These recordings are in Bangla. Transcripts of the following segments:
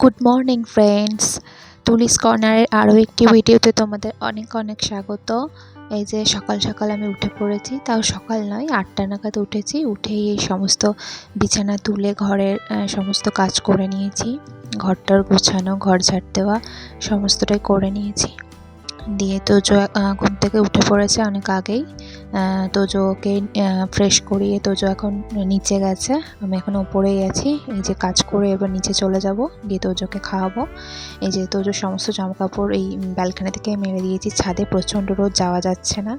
গুড মর্নিং ফ্রেন্ডস তুলিস কর্নারের আরও একটি ভিডিওতে তোমাদের অনেক অনেক স্বাগত। এই যে সকাল সকাল আমি উঠে পড়েছি তাও সকাল নয় আটটা নাগাদ উঠেছি উঠেই এই সমস্ত বিছানা তুলে ঘরের সমস্ত কাজ করে নিয়েছি। ঘরটার গোছানো ঘর ঝাড় দেওয়া সমস্তটাই করে নিয়েছি। দিয়ে তোজো ঘুম থেকে উঠে পড়েছে অনেক আগেই। তোজোকে ফ্রেশ করিয়ে তোজো এখন নিচে গেছে। আমি এখন ওপরেই আছি। এই যে কাজ করে এবার নিচে চলে যাব, গিয়ে তোজোকে খাওয়াবো। এই যে তোজোর সমস্ত জামাকাপড় এই ব্যালকনি থেকে মেরে দিয়েছি। ছাদে প্রচণ্ড রোদ, যাওয়া যাচ্ছে না।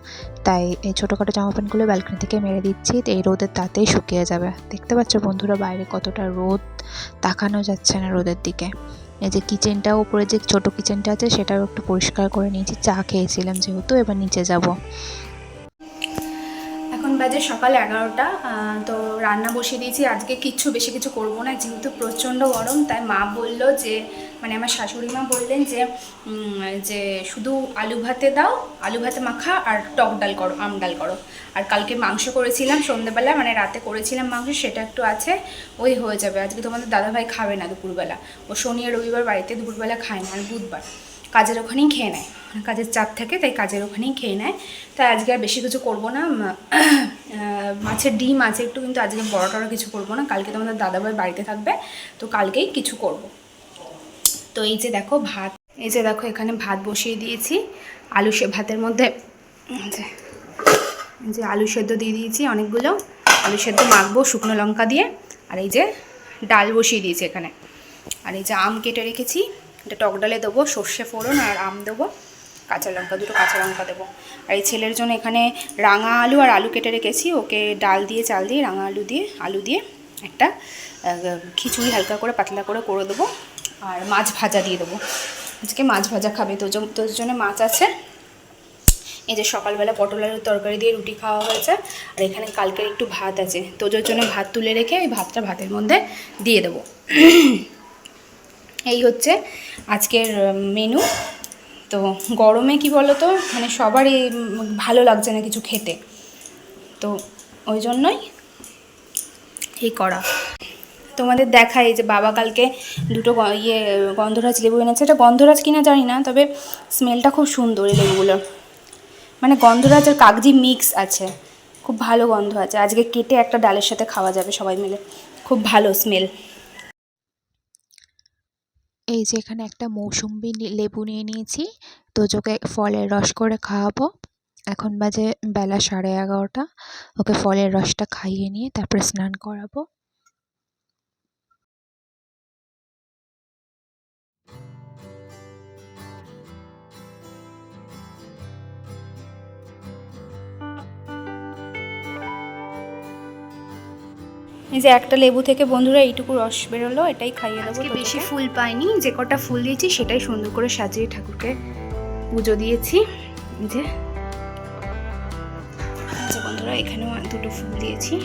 তাই এই ছোটোখাটো জামা প্যান্টগুলো ব্যালকনি থেকে মেরে দিচ্ছি। এই রোদের তাতেই শুকিয়ে যাবে। দেখতে পাচ্ছ বন্ধুরা বাইরে কতটা রোদ, তাকানো যাচ্ছে না রোদের দিকে। এই যে কিচেনটা উপরে যে ছোট কিচেনটা আছে, সেটাও একটু পরিষ্কার করে নিয়েছি। চা খেয়েছিলাম যেহেতু, এবার নিচে যাব। বাজে সকাল এগারোটা তো রান্না বসিয়ে দিয়েছি। আজকে কিচ্ছু বেশি কিছু করব না, যেহেতু প্রচণ্ড গরম, তাই মা বলল যে মানে আমার শাশুড়ি মা বললেন যে যে শুধু আলু ভাতে দাও, আলু ভাতে মাখা আর টক ডাল করো, আম ডাল করো। আর কালকে মাংস করেছিলাম সন্ধ্যেবেলা মানে রাতে করেছিলাম মাংস, সেটা একটু আছে, ওই হয়ে যাবে। আজকে তোমাদের দাদাভাই খাবে না দুপুরবেলা। ও শনি আর রবিবার বাড়িতে দুপুরবেলা খায় না, আর বুধবার। কাজের ওখানেই খেয়ে নেয়। কাজের চাপ থাকে, তাই কাজের ওখানেই খেয়ে নেয়। তাই আজকে আর বেশি কিছু করব না। মাছের ডিম আছে একটু, কিন্তু আজকে বড় টড়ো কিছু করব না। কালকে তোমাদের দাদাভাই বাড়িতে থাকবে, তো কালকেই কিছু করব। তো এই যে দেখো ভাত, এই যে দেখো এখানে ভাত বসিয়ে দিয়েছি। আলু সে, ভাতের মধ্যে যে আলু সেদ্ধ দিয়ে দিয়েছি অনেকগুলো। আলু সেদ্ধ মাখবো শুকনো লঙ্কা দিয়ে। আর এই যে ডাল বসিয়ে দিয়েছি এখানে। আর এই যে আম কেটে রেখেছি। এটা টক ডালে দেবো, সর্ষে ফোড়ন আর আম দেবো, কাঁচা লঙ্কা, দুটো কাঁচা লঙ্কা দেবো। আর এই ছেলের জন্য এখানে রাঙা আলু আর আলু কেটে রেখেছি, ওকে ডাল দিয়ে, চাল দিয়ে, রাঙা আলু দিয়ে আলু দিয়ে একটা খিচুড়ি হালকা করে, পাতলা করে করে দেবো, আর মাছ ভাজা দিয়ে দেবো। আজকে মাছ ভাজা খাবে জন- তোর জন্য মাছ আছে। এই যে সকালবেলা পটল আলুর তরকারি দিয়ে রুটি খাওয়া হয়েছে, আর এখানে কালকের একটু ভাত আছে। তোজোর জন্য ভাত তুলে রেখে ওই ভাতটা ভাতের মধ্যে দিয়ে দেবো। এই হচ্ছে আজকের মেনু তো গরমে কি বলো তো মানে সবারই ভালো লাগছে না কিছু খেতে। তো ওই জন্যই এই করা। তোমাদের দেখাই যে বাবা কালকে দুটো ইয়ে গন্ধরাজ লেবু এনেছে। এটা গন্ধরাজ কিনা জানি না, তবে স্মেলটা খুব সুন্দর এই লেবুগুলোর মানে গন্ধরাজ আর কাগজি মিক্স আছে। খুব ভালো গন্ধ আছে। আজকে কেটে একটা ডালের সাথে খাওয়া যাবে সবাই মিলে। খুব ভালো স্মেল এই যে এখানে একটা মৌসুম্বি লেবু নিয়ে নিয়েছি। তোজোকে ফলের রস করে খাওয়াবো। এখন বাজে বেলা সাড়ে এগারোটা। ওকে ফলের রসটা খাইয়ে নিয়ে তারপরে স্নান করাবো। এই যে একটা লেবু থেকে বন্ধুরা এইটুকু রস বেরোলো এটাই খাইয়ে দেবো আজকে বেশি ফুল পাইনি যে কটা ফুল দিয়েছি সেটাই সুন্দর করে সাজিয়ে ঠাকুরকে পুজো দিয়েছি। যে যে বন্ধুরা এখানেও দুটো ফুল দিয়েছি।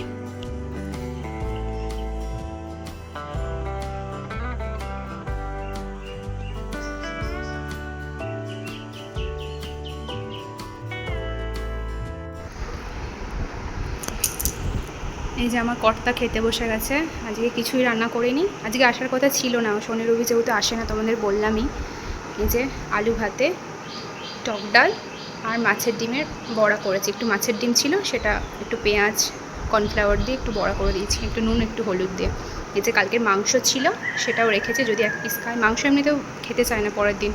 এই যে আমার কর্তা খেতে বসে গেছে। আজকে কিছুই রান্না করিনি। আজকে আসার কথা ছিল না, শনি রবি যেহেতু আসে না তোমাদের বললামই। এই যে আলু ভাতে, টক ডাল আর মাছের ডিমের বড়া করেছি। একটু মাছের ডিম ছিল, সেটা একটু পেঁয়াজ, কর্নফ্লাওয়ার দিয়ে একটু বড়া করে দিয়েছি, একটু নুন, একটু হলুদ দিয়ে। এই যে কালকের মাংস ছিল, সেটাও রেখেছে, যদি এক পিস খায়। মাংস এমনিতেও খেতে চায় না পরের দিন।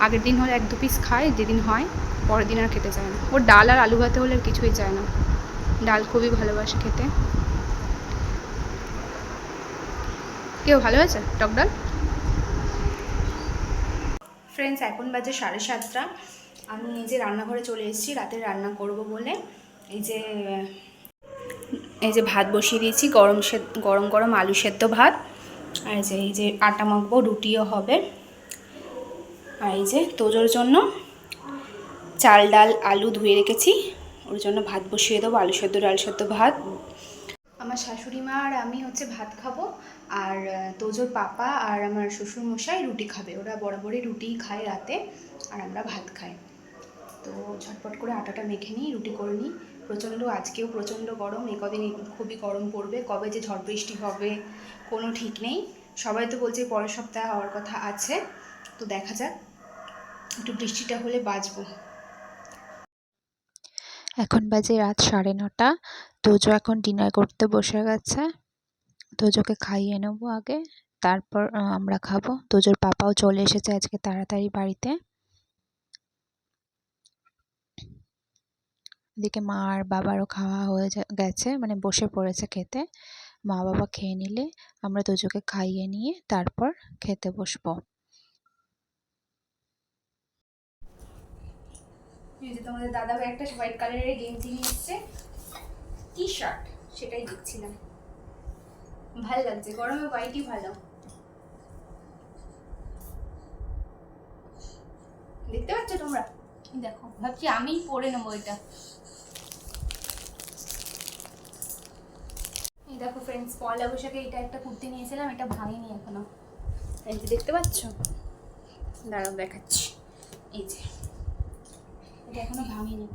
আগের দিন হলে এক দু পিস খায়, যেদিন হয়, পরের দিন আর খেতে চায় না। ওর ডাল আর আলু ভাতে হলে কিছুই চায় না। ডাল খুবই ভালোবাসে খেতে। কেউ ভালো আছে? টক ডাল? ফ্রেন্ডস এখন বাজে সাড়ে সাতটা। আমি এই যে রান্নাঘরে চলে এসেছি রাতে রান্না করব বলে। এই যে এই যে ভাত বসিয়ে দিয়েছি গরম সেদ্ধ গরম গরম আলু সেদ্ধ ভাত। আর যে এই যে আটা মাখবো রুটিও হবে। আর এই যে তোজোর জন্য চাল ডাল আলু ধুয়ে রেখেছি। ওর জন্য ভাত বসিয়ে দেবো আলু সেদ্ধ ডাল সেদ্ধ ভাত। আমার শাশুড়ি মা আর আমি হচ্ছে ভাত খাব। আর তোজোর পাপা আর আমার শ্বশুর মশাই রুটি খাবে। ওরা বরাবরই রুটিই খায় রাতে আর আমরা ভাত খাই। তো ঝটপট করে আটাটা মেখে নিই, রুটি করে নিই। প্রচণ্ড, আজকেও প্রচণ্ড গরম। এ কদিন খুবই গরম পড়বে। কবে যে ঝড় বৃষ্টি হবে কোনো ঠিক নেই। সবাই তো বলছে পরের সপ্তাহে হওয়ার কথা আছে। তো দেখা যাক, একটু বৃষ্টিটা হলে বাঁচবো। এখন বাজে রাত সাড়ে নটা। তোজো এখন ডিনার করতে বসে গেছে। তোজোকে খাইয়ে নেব আগে। তারপর আমরা খাব। তোজোর পাপাও চলে এসেছে আজকে তাড়াতাড়ি বাড়িতে। এদিকে মা আর বাবারও খাওয়া হয়ে গেছে মানে বসে পড়েছে খেতে। মা বাবা খেয়ে নিলে আমরা তোজোকে খাইয়ে নিয়ে তারপর খেতে বসবো। তোমাদের দাদা ভাই একটা হোয়াইট কালারের গেঞ্জি নিয়ে এসছে। টি শার্ট সেটাই দেখছিলাম। ভালো লাগছে গরমে হোয়াইটই ভালো। দেখতে পাচ্ছ তোমরা? দেখো ভাবছি আমিই পরে নেব এটা। এই দেখো ফ্রেন্ডস পয়লা বৈশাখে এটা একটা কুর্তি নিয়েছিলাম এটা ভাঙিনি এখনও। এই যে দেখতে পাচ্ছ? দাঁড়াও দেখাচ্ছি। এই যে এটা এখনও ভাঙিনি।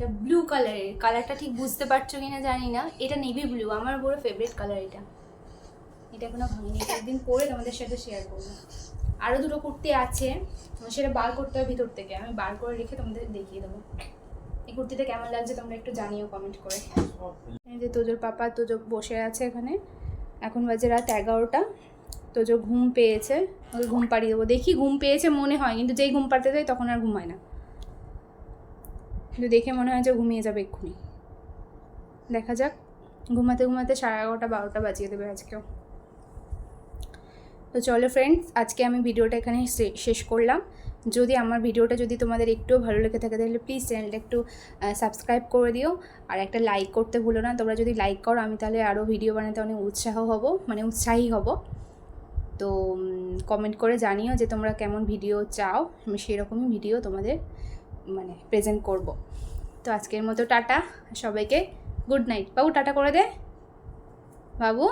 এটা ব্লু কালারের কালারটা ঠিক বুঝতে পারছ কিনা জানি না। এটা নেভি ব্লু আমার বড় ফেভারিট কালার এটা। এটা এখনও ভাঙিনি। একদিন পরে তোমাদের সাথে শেয়ার করব। আরও দুটো কুর্তি আছে। সেটা বার করতে হবে ভিতর থেকে। আমি বার করে রেখে তোমাদের দেখিয়ে দেবো। এই কুর্তিটা কেমন লাগছে তোমরা একটু জানিও কমেন্ট করে। যে তোজোর পাপা, তোজো বসে আছে এখানে। এখন বাজে রাত এগারোটা। তোজো ঘুম পেয়েছে। ওকে ঘুম পাড়িয়ে দেবো। দেখি ঘুম পেয়েছে মনে হয়, কিন্তু যেই ঘুম পাড়তে যাই তখন আর ঘুমায় না। কিন্তু দেখে মনে হয় যে ঘুমিয়ে যাবে এক্ষুনি। দেখা যাক। ঘুমাতে ঘুমাতে সাড়ে এগারোটা, বারোটা বাজিয়ে দেবে আজকেও। তো চলো ফ্রেন্ডস আজকে আমি ভিডিওটা এখানে শেষ করলাম। যদি আমার ভিডিওটা যদি তোমাদের একটুও ভালো লেগে থাকে, তাহলে প্লিজ চ্যানেলটা একটু সাবস্ক্রাইব করে দিও। আর একটা লাইক করতে ভুলো না। তোমরা যদি লাইক করো, আমি তাহলে আরও ভিডিও বানাতে অনেক উৎসাহ হব মানে উৎসাহী হব। তো কমেন্ট করে জানিও যে তোমরা কেমন ভিডিও চাও। আমি সেরকমই ভিডিও তোমাদের মানে প্রেজেন্ট করব। তো আজকের মতো টাটা, সবাইকে গুড নাইট বাবু, টাটা করে দে। বাবু?